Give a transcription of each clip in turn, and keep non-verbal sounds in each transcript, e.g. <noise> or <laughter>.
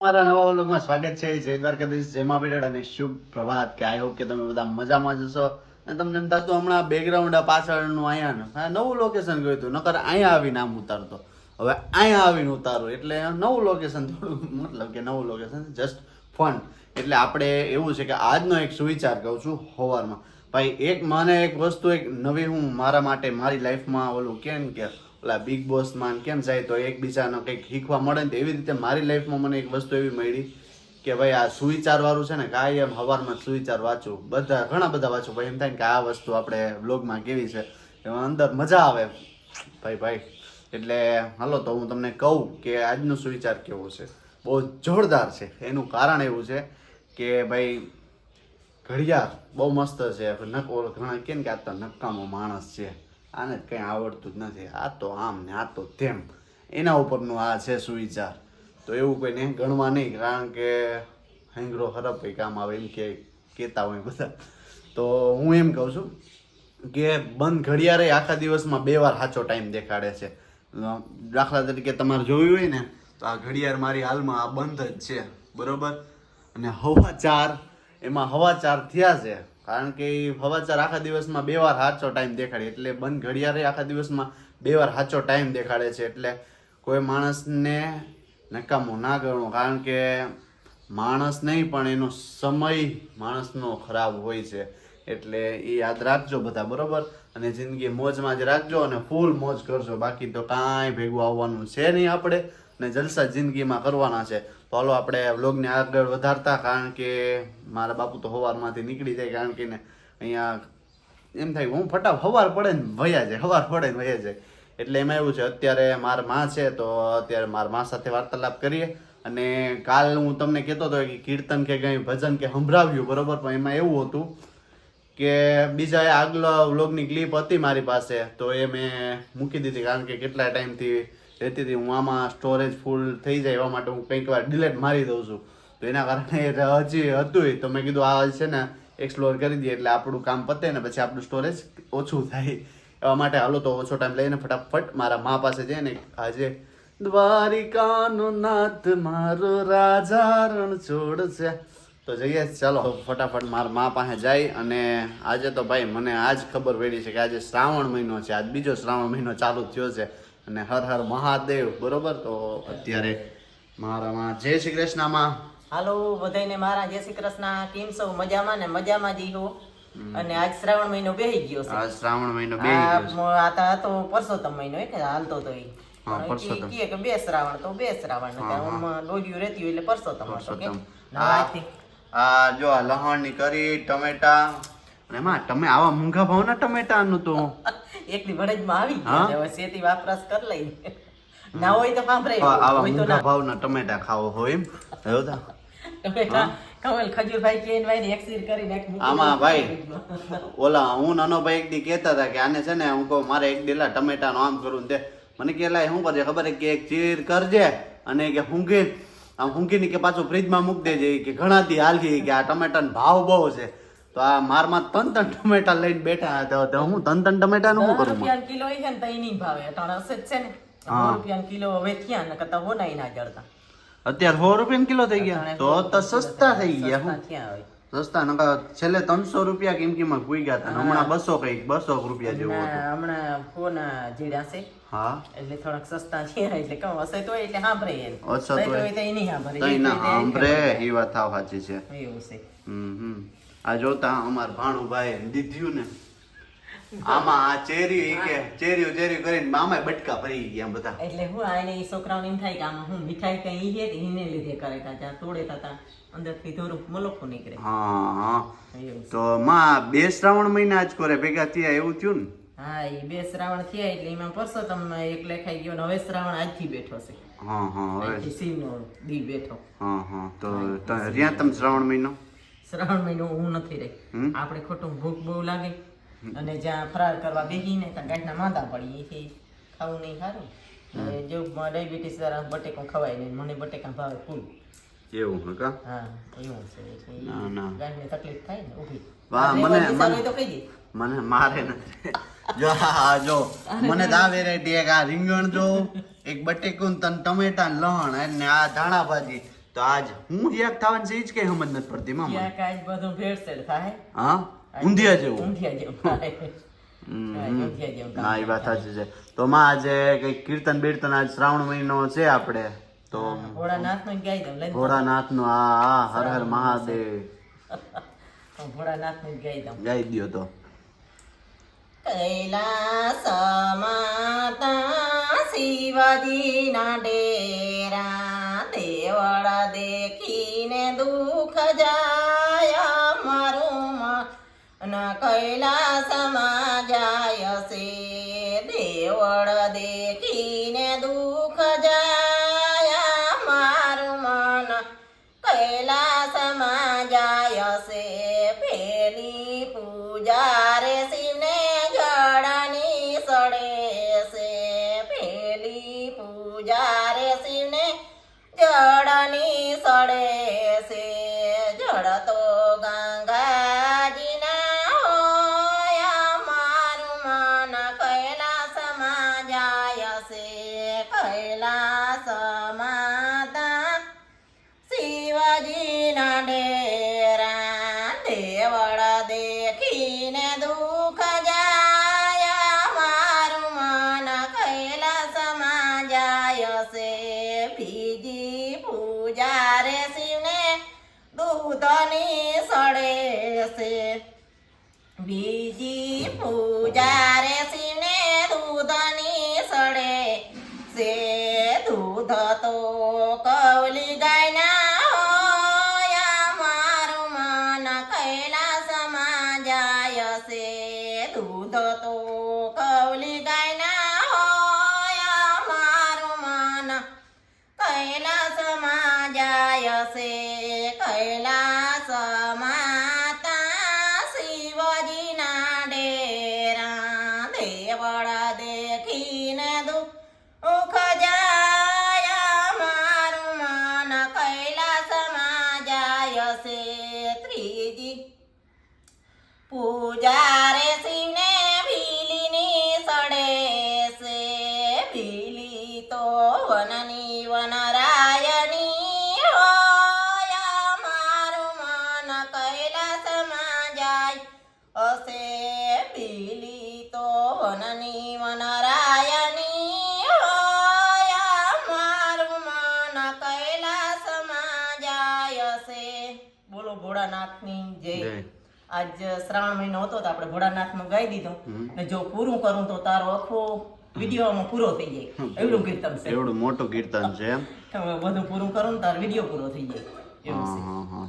મારા નવા વ્લોગમાં સ્વાગત છે. જય દ્વારકાધીશ, જય મા બેટા અને શુભ પ્રભાત કે આઈ હોપ કે તમે બધા મજામાં જશો અને તમને એમ થતું હમણાં બેકગ્રાઉન્ડ પાછળનું અહીંયા નવું લોકેશન ગયું હતું. નકર અહીંયા આવીને આમ ઉતારતો. હવે અહીંયા આવીને ઉતારું. એટલે નવું લોકેશન થોડું <laughs> મતલબ કે નવું લોકેશન જસ્ટ ફન એટલે આપણે એવું છે કે આજનો એક સુવિચાર કહું છું સવારમાં ભાઈ, એક મને એક વસ્તુ એક નવી હું મારા માટે, મારી લાઈફમાં ઓલું કેમ કે ઓલા બિગ બોસમાં ને કેમ જાય તો એકબીજાનો કંઈક શીખવા મળે ને એવી રીતે મારી લાઈફમાં મને એક વસ્તુ એવી મળી કે ભાઈ આ સુવિચારવાળું છે ને કાંઈ એમ હવારમાં સુવિચાર વાંચું. બધા, ઘણા બધા વાંચું. ભાઈ એમ થાય કે આ વસ્તુ આપણે બ્લોગમાં કેવી છે. એમાં અંદર મજા આવે. ભાઈ ભાઈ, એટલે હાલો તો હું તમને કહું કે આજનો સુવિચાર કેવો છે? બહુ જોરદાર છે. એનું કારણ એવું છે કે ભાઈ ઘડિયાળ બહુ મસ્ત છે. નક ઘણા કેમ કે આ તો નકામો માણસ છે. આને કંઈ આવડતું જ નથી. આ તો આમ ને આ તો તેમ. એના ઉપરનો આ છે સુવિચાર. તો એવું કોઈને ગણવા નહીં, કારણ કે હેંગરો ખરાબ કંઈ કામ આવે એમ કે કહેતા હોય બધા. તો હું એમ કહું છું કે બંધ ઘડિયાળે આખા દિવસમાં બે વાર સાચો ટાઈમ દેખાડે છે. દાખલા તરીકે તમારે જોયું હોય ને, તો આ ઘડિયાળ મારી હાલમાં આ બંધ જ છે. બરોબર? અને હવા ચાર એમાં હવા ચાર થયા છે. કારણ કે એ હવાચાર આખા દિવસમાં બે વાર સાચો ટાઈમ દેખાડે. એટલે બંધ ઘડિયાળે આખા દિવસમાં બે વાર સાચો ટાઈમ દેખાડે છે. એટલે કોઈ માણસને નકામું ના ગણવું કારણ કે માણસ નહીં, પણ એનો સમય માણસનો ખરાબ હોય છે. એટલે એ યાદ રાખજો બધા, બરોબર? અને જિંદગી મોજમાં જ રાખજો અને ફૂલ મોજ કરજો. બાકી તો કાંઈ ભેગું આવવાનું છે નહીં આપણે. ને જલસા જિંદગીમાં કરવાના છે. તો હાલો આપણે વ્લોગને આગળ વધારતા, કારણ કે મારા બાપુ તો સવારમાંથી નીકળી જાય, કારણ કે અહીંયા એમ થાય હું ફટા હવાર પડે ને ભયા જાય, હવાર પડે ને ભયા જાય. એટલે એમાં એવું છે, અત્યારે મારા માં છે, તો અત્યારે મારા માં સાથે વાર્તાલાપ કરીએ. અને કાલ હું તમને કહેતો હતો કે કીર્તન કે કંઈ ભજન કે સંભળાવ્યું, બરોબર? પણ એમાં એવું હતું કે બીજા આગલા વ્લોગની ક્લિપ હતી મારી પાસે, તો એ મેં મૂકી દીધી, કારણ કે કેટલા ટાઈમથી રહેતી હતી હું આમાં સ્ટોરેજ ફૂલ થઈ જાય એવા માટે હું કંઈક વાર ડિલેટ મારી દઉં છું. તો એના કારણે હજી હતું તો મેં કીધું આ છે ને એક્સપ્લોર કરી દઈએ એટલે આપણું કામ પતે ને પછી આપણું સ્ટોરેજ ઓછું થાય. એવા માટે હાલો તો ઓછો ટાઈમ લઈને ફટાફટ મારા મા પાસે જઈને આજે દ્વારિકાનો નાથ મારો રાજા રણ છોડ છે તો જઈએ, ચાલો ફટાફટ મારા મા પાસે જાય અને આજે તો ભાઈ મને આજ ખબર પડી છે કે આજે શ્રાવણ મહિનો છે, આજ બીજો શ્રાવણ મહિનો ચાલુ થયો છે. અને હર હર મહાદેવ બરોબર? તો અત્યારે મારામાં જય શ્રી કૃષ્ણમાં. હાલો બધાને મારા જય શ્રી કૃષ્ણ કેમ છો? મજામાં ને? મજામાં જ હો. અને આજ શ્રાવણ મહિનો બેહી ગયો છે. આજ શ્રાવણ મહિનો બેહી ગયો છે. આ તો તો પરસોત્તમ મહિનો હે ને હાલતો તો ઈ કહે કે બે શ્રાવણ તો બે શ્રાવણ ને હા, આમ ડોડિયું રહેતી હોય એટલે પરસોતમ હતો કે પરસોત્તમ. આ જો લહણની કરી ટમેટા અને માં તમે આવા મૂંઘા ભાવના ટમેટાનું તો. એકલી ભડજમાં આવી? ગયા હવે શેતી વાપરાશ કરી લઈ. ના હોય તો સાંભળે આવા હોય મૂંઘા ભાવના ટમેટા ખાવો હોય એમ. એવું તા? ટમેટા. કમલ ખજૂરભાઈ કે ભાઈ એક કરીને એક આમાં ભાઈ ઓલા હું નાનો ભાઈ એક દી કહેતા હતા કે આને છે ને હું કહું મારે એક ડેલા ટમેટાનો આમ કરું દે મને કે લાય શું કરજે? ખબર કે એક ચીર કરજે અને કે હુંગી આમ હુંગીને કે પાછું ફ્રીજમાં મૂકી દેજે. કે ઘણા દી હાલગી કે આ ટમેટાનો ભાવ બહુ છે. તો આ મારમાં ત્રણ ત્રણ ટમેટા લઈને બેઠા હતા. તો હું ત્રણ ત્રણ ટમેટાનું શું દસ કરું રૂપિયા કિલો એ છે ને તઈ નહીં ભાવે. અટાણે હશે જ છે ને. હા. રૂપિયા કિલો હવે થયા ને કરતા હો ના જડતા અત્યારે સો રૂપિયા કિલો થઈ ગયા? તો તો સસ્તા થઈ ગયા હું. સસ્તા નકા છેલ્લે ત્રણસો રૂપિયા કિંમતીમાં ભૂઈ ગયા હતા હમણાં બસો કંઈક બસો રૂપિયા જેવું હતું. હમણાં ફોન જીડા છે. હા. એટલે થોડાક સસ્તા છે એટલે કમ હશે તો એટલે સાંભળે એમ ઓછો તો એ નહીં ના સાંભળે એ વાત સાવ સાચી છે. એવું છે. હમ હમ. આ જોતા અમાર ભાણુભાઈ દીધ્યું ને. આમાં આ ચેરી કે ચેરીઓ ચેરીઓ કરીને મામાય બટકા ભરી ગયા બધા. એટલે હું આને એ છોકરાઓને એમ થાય કે આમાં હું મીઠાઈ કઈ કે ઈને લીધે કરે તા ત્યાં તોડે તા તા અંદરથી ધોરું મલોખો નીકળે. હા હા. તો માં બે શ્રાવણ મહિના જ કરે ભેગા થયા એવું થયું ને? હા એ બે શ્રાવણ થયા એટલે એમાં પરસો તમને એક લેખાઈ ગયો ને હવે શ્રાવણ આજથી બેઠો છે. હા હા હવે. શિવનો દી બેઠો. હા હા તો ત્યાં તમે શ્રાવણ મહિનો? શ્રાવણ મહિનો હું નથી રહી. આપણે ખોટું ભૂખ બહુ લાગે અને જ્યાં ફરાર કરવા બેસીને ત્યાં ગાંઠના માંદા પડી એથી ખાવું નહીં સારું. જો ડાયાબિટીસ દ્વારા બટેકા ખવાય નહીં મને બટેકા ભાવે ફૂલ. એવું હે કા? હા એવું છે એટલે ના, ના. ગાંઠને તકલીફ થાય ને ઊભી. વાહ, મને- મને- તો કહી દે. મને મારે નથી. જો હા જો. મને તો વેરાયટી એક આ રીંગણ જો એક બટેકું ને તન ટમેટા લહણ અને આ ધાણા ભાજી. તો આજ હું રિએક્ટ થવાનું છે જ કઈ સમજ નથી પડતી કાજ બધું ભેળસેળ થાય. હા? ઊંધિયા જેવું. ઊંધિયા જેવું હા, હા એ વાત સાચી છે. તો માં આજે કઈ કીર્તન બીર્તન આજ શ્રાવણ મહિનો છે આપણે. તો ભોળાનાથનું જ ગાઈ દઉં લઈ ભોળાનાથનું આ આ હર હર મહાદેવ. ભોળાનાથ ભોળાનાથનું ગાઈ દઉં. ગાઈ દો તો. કૈલાસ માતા શિવજીના ડેરા દુઃખ જાય મારું મન કૈલાસમાં જાય છે, દેવળ દેખીને દુઃખ જાય મારું મન કૈલાસમાં જાય છે, પેલી પૂજા રે શિવને જળની સડે છે. પેલી પૂજા રે શિવને જળની સડે દૂધની સડે છે બીજી પૂજા રે શિવને દૂધની સડે છે દૂધ તો કવલી ગાયના મારું મન કૈલાસમાં જાય છે દૂધ તો આજ શ્રાવણ મહિનો હતો તો આપણે ભોળાનાથનું ગાઈ દીધું. ને જો પૂરું કરું તો તારો આખો વિડીયોમાં પૂરો થઈ જાય. એવડું કીર્તન છે. એવડું મોટું કીર્તન છે એમ. હવે બધું પૂરું કરું ને તારો વીડિયો પૂરો થઈ જાય. એવું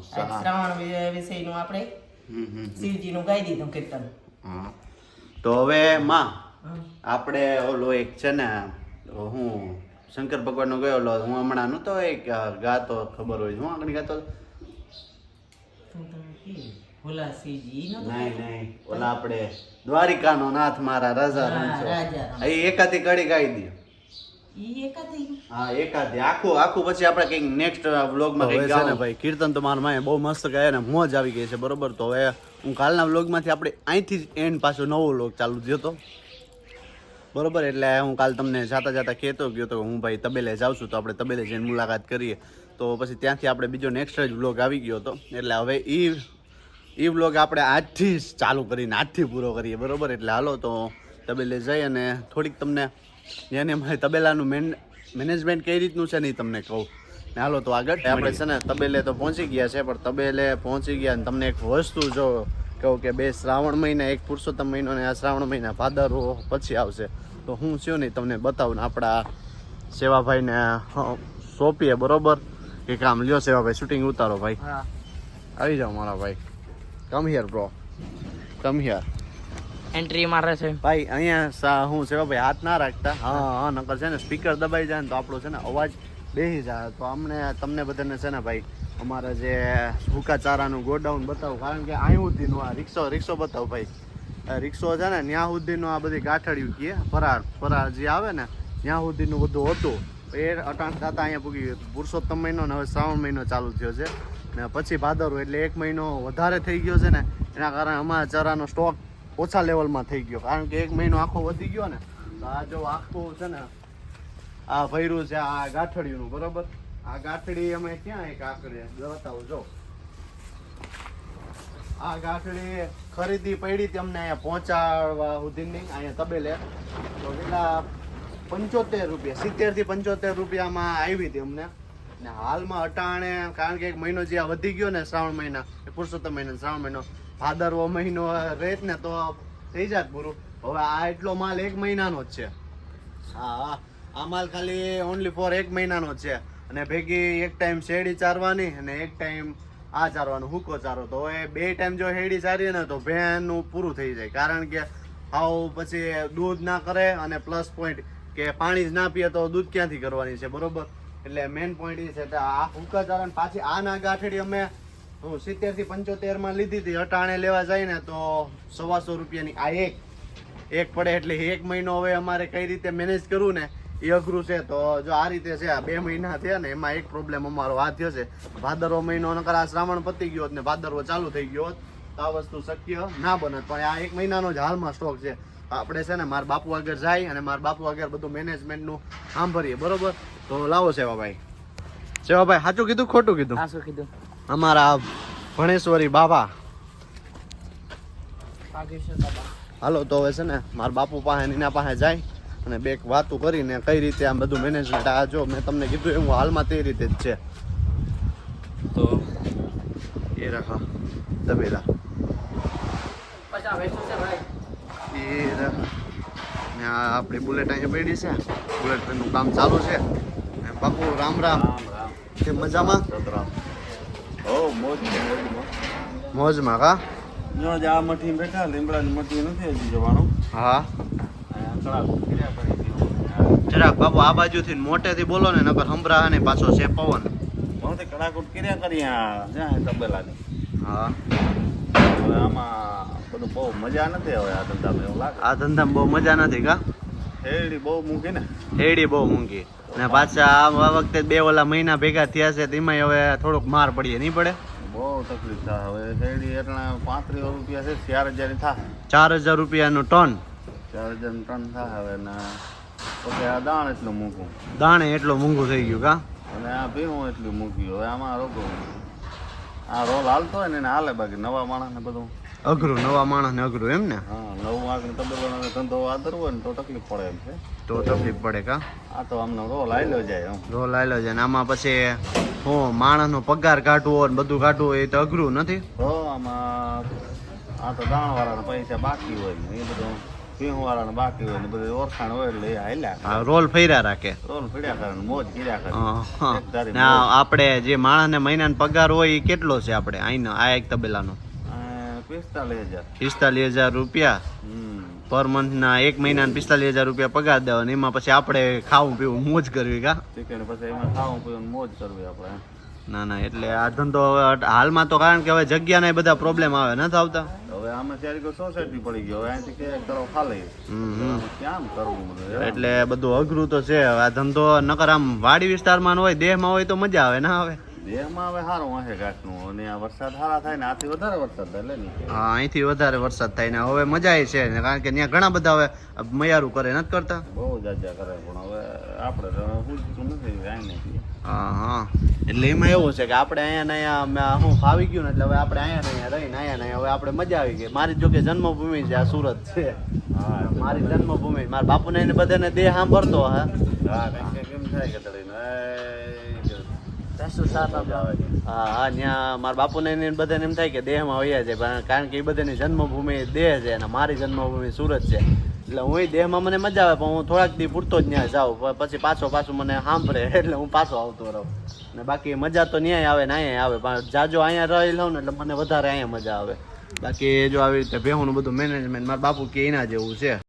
છે. શ્રાવણ વિષયનું આપણે શિવજીનું ગાઈ દીધું કીર્તન. તો હવે માં. આપણે ઓલો એક છે ને હું શંકર ભગવાનનો ગયો ઓલો હું હમણાં તો એક ગાતો ખબર હોય હું આગળ ગાતો તું તો કે ભોલા શિવજી ઈ નતો નહીં નહીં ઓલા આપણે દ્વારિકાનો નાથ મારા રાજા રણછોડ. એ એકાદી કડી ગાઈ દે ઈ હા એકાદી. આખું આખું પછી આપણે કંઈક નેક્સ્ટ વ્લોગમાં કંઈક છે ને ભાઈ કીર્તન તો મારા માએ બહુ મસ્ત ગયા ને મોજ આવી ગઈ છે બરોબર? તો હવે હું કાલના વ્લોગમાંથી આપણે અહીંથી જ એન્ડ પાછો નવો વ્લોગ ચાલુ થયો હતો બરોબર? એટલે હું કાલ તમને જાતા જાતા કહેતો ગયો તો હું ભાઈ તબેલે જાઉં છું તો આપણે તબેલે જઈને મુલાકાત કરીએ. તો પછી ત્યાંથી આપણે બીજો નેક્સ્ટ જ વ્લોગ આવી ગયો હતો. એટલે હવે એ એ વ્લોગ આપણે આજથી જ ચાલુ કરીને આજથી પૂરો કરીએ બરોબર? એટલે હાલો તો તબેલે જઈ અને થોડીક તમને જેને મારે તબેલાનું મેન મેનેજમેન્ટ કઈ રીતનું છે ને એ તમને કહું. ને હાલો તો આગળ. આપણે છે ને તબેલે તો પહોંચી ગયા છે પણ તબેલે પહોંચી ગયા ને તમને એક વસ્તુ જો કહું કે બે શ્રાવણ મહિના એક પુરુષોત્તમ મહિનો ને આ શ્રાવણ મહિના ફાદર પછી આવશે. તો હું છું નહીં તમને બતાવું ને આપણા સેવાભાઈને સોંપીએ બરોબર? કે કામ લ્યો સેવા ભાઈ શૂટિંગ ઉતારો ભાઈ. હા. આવી જાઓ મારા ભાઈ. Come here bro come here entry મારે છે. ભાઈ અહીંયા હું સેવા ભાઈ હાથ ના રાખતા. હા હા નકર છે ને સ્પીકર દબાઈ જાય ને તો આપણો છે ને અવાજ બેસી જાય. તો અમને તમને બધાને છે ને ભાઈ અમારા જે સૂકા ચારાનું ગોડાઉન બતાવું. કારણ કે અહીં સુધીનું આ રિક્ષો રિક્ષો બતાવું ભાઈ. આ રિક્ષો છે ને ત્યાં સુધીનું આ બધી ગાંઠડિયું કીએ. ફરાર ફરાર જે આવે ને ત્યાં સુધીનું બધું હતું. એ અટાણ થતા અહીંયા પૂગી ગયું પુરુષોત્તમ મહિનો ને હવે શ્રાવણ મહિનો ચાલુ થયો છે. ને પછી ભાદરવો એટલે એક મહિનો વધારે થઈ ગયો છે ને, એના કારણે અમારા ચારાનો સ્ટોક ઓછા લેવલમાં થઈ ગયો. કારણ કે એક મહિનો આખો વધી ગયો ને, તો આ જો આખું છે ને, આ ભૈરું છે આ ગાંઠડિયું બરોબર? આ ગાંઠડી અમે ક્યાં એક આકડે? બતાવું, જો. આ ગાંઠડી ખરીદી પડી હતી અમને અહીંયા પહોંચાડવા સુધીની, અહીંયા તબેલે. તો કેટલા પંચોતેર રૂપિયા સિત્તેરથી પંચોતેર રૂપિયામાં આવી હતી અમને. ને હાલમાં અટાણે, કારણ કે એક મહિનો જે વધી ગયો ને શ્રાવણ મહિના, એ પુરુષોત્તમ મહિનો, શ્રાવણ મહિનો, ભાદરવો મહિનો રહેત ને તો થઈ જાય પૂરું. હવે આ એટલો માલ એક મહિનાનો જ છે. હા આ માલ ખાલી ઓનલી ફોર એક મહિનાનો જ છે. અને ભેગી એક ટાઈમ શેરડી ચારવાની અને એક ટાઈમ આ ચારવાનું, હુકો ચારો. તો હવે બે ટાઈમ જો શેરડી ચારીએ ને તો ભેંનું પૂરું થઈ જાય. કારણ કે આવું પછી દૂધ ના કરે અને પ્લસ પોઈન્ટ કે પાણી જ ના પીએ તો દૂધ ક્યાંથી કરવાની છે, બરોબર? એટલે મેઇન પોઈન્ટ એ છે કે આ હુકા ચારણ પાછી આ ના ગાંઠડી અમે, હું સિત્તેરથી પંચોતેરમાં લીધી હતી, અટાણે લેવા જાય ને તો સવાસો રૂપિયાની આ એક. એક પડે એટલે એક મહિનો હવે અમારે કઈ રીતે મેનેજ કરવું ને એ અઘરું છે. તો જો આ રીતે છે, આ બે મહિના થયા ને, એમાં એક પ્રોબ્લેમ અમારો આ થયો છે. ભાદરવો મહિનો નકર આ શ્રાવણ પતી ગયો હોત ને, ભાદરવો ચાલુ થઈ ગયો હોત, તો આ વસ્તુ શક્ય ના બનત. પણ આ એક મહિનાનો જ હાલમાં સ્ટોક છે. આપણે છે ને મારા બાપુ આગળ જાય અને મારા બાપુ આગળ બધું મેનેજમેન્ટનું સાંભળીએ બરોબર? તો લાવો સેવાભાઈ. સેવાભાઈ સાચું કીધું ખોટું કીધું? સાચું કીધું. અમારા ભણેશ્વરી બાબા. હાલો તો હવે છે ને મારા બાપુ પાસે નીના એના પાસે જાય અને બે વાતો કરીને કઈ રીતે આમ બધું મેનેજમેન્ટ આ જો મેં તમને કીધું એવું હાલમાં તે રીતે જ છે. તો એ રાખા તબેલા પચાસ રાખા ને આ આપણી બુલેટ અહીંયા પડી છે. બુલેટ ટ્રેનનું કામ ચાલુ છે. બાપુ રામ રામ. કે મજામાં? મોજમાં. કા આ મઠી બેઠા લીમડાની મઠી નથી હજી જવાનું. હા. જરાક બાપુ આ બાજુથી મોટેથી બોલો ને નકર હંભરા ને પાછો છે પવન. કડાકૂટ કર્યા કરી તબેલાની. હા. આમાં બધું બહુ મજા નથી હવે આ ધંધામાં એવું લાગે. આ ધંધામાં બહુ મજા નથી કા? હેડી બહુ મૂકી ને. હેડી બહુ મૂંઘી ને પાછા આ વખતે બે ઓલા મહિના ભેગા થયા છે તેમાં હવે થોડુંક માર પડીએ નહીં પડે? બહુ તકલીફ થાય. હવે શેરડી એટલે પાંત્રીસ રૂપિયા છે ચાર હજારની થાય ચાર હજાર રૂપિયાનું ટન? ચાર હજારનું ટન થાય હવે ને પછી આ દાણ એટલું મૂકું. દાણે એટલું મોંઘું થઈ ગયું કા? અને આ ભીહું એટલું મૂક્યું. હવે આમાં રોગો. આ રોલ હાલતો હોય ને એને હાલે બાકી નવા માણસને બધું. અઘરું નવા માણસને અઘરું એમ ને? હા નવું આગળ તબેલાનો ધંધો આદરવો હોય ને તો તકલીફ પડે એમ છે. તો તકલીફ પડે કા? આ તો આમનો રોલ આયલો જાય રોલ આવેલો જાય ને આમાં પછી હું માણસનો પગાર કાઢવો હોય ને બધું કાઢવું હોય એ તો અઘરું નથી? તો આમાં આ તો દાણ વાળાના પૈસા બાકી હોય ને એ બધું ભીહું વાળાને બાકી હોય ને બધું ઓળખાણ હોય એટલે હાલ્યા આ રોલ ફેર્યા રાખે. રોલ ફેર્યા કરે મોજ કર્યા કરે. હા, હા. ને આપણે જે માણસને મહિનાનો પગાર હોય એ કેટલો છે આપણે? અહીંનો આ એક તબેલાનો. પિસ્તાલીસ હજાર. રૂપિયા? પર મંથના એક મહિના પિસ્તાલીસ હજાર રૂપિયા પગાર દેવા ને એમાં પછી આપણે ખાવું પીવું મોજ કરવી કા? પછી એમાં ખાવું પીવું મોજ કરવી આપણે. ના ના એટલે આ ધંધો હવે હાલમાં તો કારણ કે હવે જગ્યા ના બધા પ્રોબ્લેમ આવે નથી આવતા? હવે આમાં ત્યારે સોસાયટી પડી ગયો અહીંથી કે કરો ખાલી. ક્યાં કરવું એટલે બધું અઘરું તો છે આ ધંધો નકર આમ વાડી વિસ્તારમાં હોય દેહમાં હોય તો મજા આવે ના આવે? દેહમાં હવે સારું ઘાટનું. અને આ વરસાદ સારા થાય ને આથી વધારે વરસાદ થાય ને હા અહીંથી વધારે વરસાદ થાય ને હવે મજા ય છે. ને કારણ કે ત્યાં ઘણા બધા હવે મયારું કરે નથી કરતા? બહુ જાજા કરે પણ હવે આપણે પૂછતું નથી કાંઈ નહીં હા હા. એટલે એમાં એવું છે કે આપણે અહીંયા ને અહીંયા હું ફાવી ગયું ને એટલે હવે આપણે અહીંયા ને અહીંયા રહીને અહીંયા ને હવે આપણે મજા આવી ગઈ. મારી જોકે જન્મભૂમિ છે આ સુરત છે. હા મારી જન્મભૂમિ. મારા બાપુને બધાને દેહ સાંભળતો હા. હા કંઈક થાય કે એ ત્રણસો સાત. હા હા, ત્યાં મારા બાપુને એને બધાને એમ થાય કે દેહમાં વયા છે કારણ કે એ બધાની જન્મભૂમિ દેહ છે અને મારી જન્મભૂમિ સુરત છે. એટલે હું દેહમાં મને મજા આવે, પણ હું થોડાક દી પૂરતો જ ત્યાં જાઉં પછી પાછો પાછું મને સાંભળે, એટલે હું પાછો આવતો રહું. ને બાકી મજા તો ન્યાય આવે ને અહીંયા આવે, પણ જાજો અહીંયા રહી લઉં ને એટલે મને વધારે અહીંયા મજા આવે. બાકી જો આવી રીતે ભેહુંનું બધું મેનેજમેન્ટ મારા બાપુ કે એના જેવું છે.